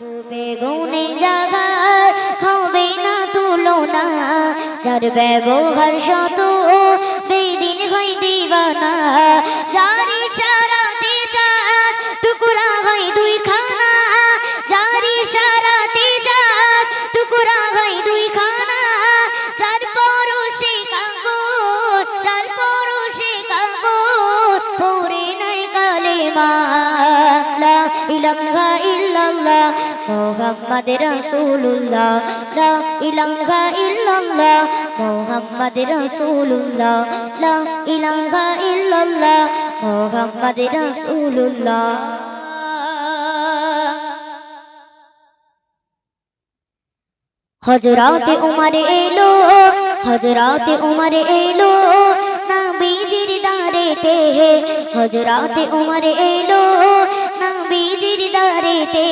ডুবে গুনে জাগার হবে না তুলনা, যার ব্যবহার শত, বেদিন হয় দিবানা। যার ইশারাতে চাঁদ, টুকুরা হয় দুই খানা যার ইশারাতে চাঁদ, টুকুরা হয় দুই খানা যার পরশে কাঙ্গুর যার পরশে কাঙ্গুর পরে নাই কালেমা। লা ইলাহা ইল্লাল্লাহ মুহাম্মদ রাসূলুল্লাহ, লা ইলাহা ইল্লাল্লাহ মুহাম্মদ রাসূলুল্লাহ, লা ইলাহা ইল্লাল্লাহ মুহাম্মদ রাসূলুল্লাহ। হজরাতে উমারে এলো হজরাতে উমারে এলো, নবীজির দারেতে হজরাতে উমারে এলো নবীজির দারেতে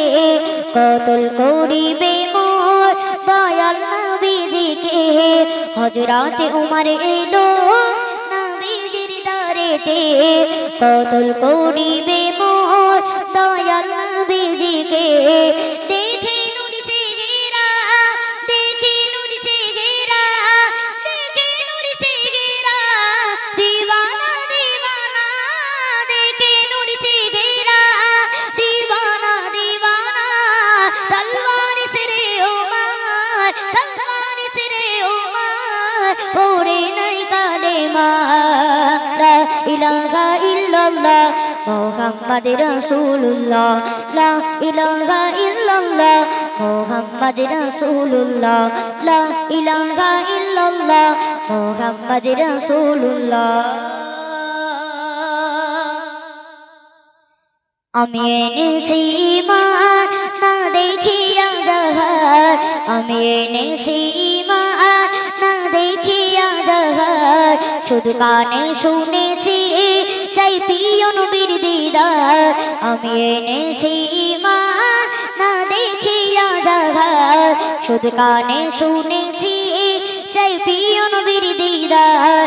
কতল করিবে মোর দয়াল নবীজিকে? হজরাতে উমারে এলো নবীজির দারেতে কতল করিবে কালেমা লা ইলাহা ইল্লাল্লাহ, মুহাম্মদ রাসূলুল্লাহ। লা ইলাহা ইল্লাল্লাহ, মুহাম্মদ রাসূলুল্লাহ। লা ইলাহা ইল্লাল্লাহ, মুহাম্মদ রাসূলুল্লাহ। আমি ইমান না দেখিয়া জাহার আমি এনেছি শুধু কানে শুনেছি, চাই প্রিয় নবীর দিদার। আমি এনেছি মা, না দেখিয়া জাগার শুধু কানে শুনেছি, চাই প্রিয় নবীর দিদার।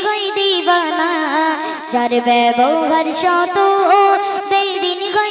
দিবানা। যার ব্যবহার শত বেদিন হই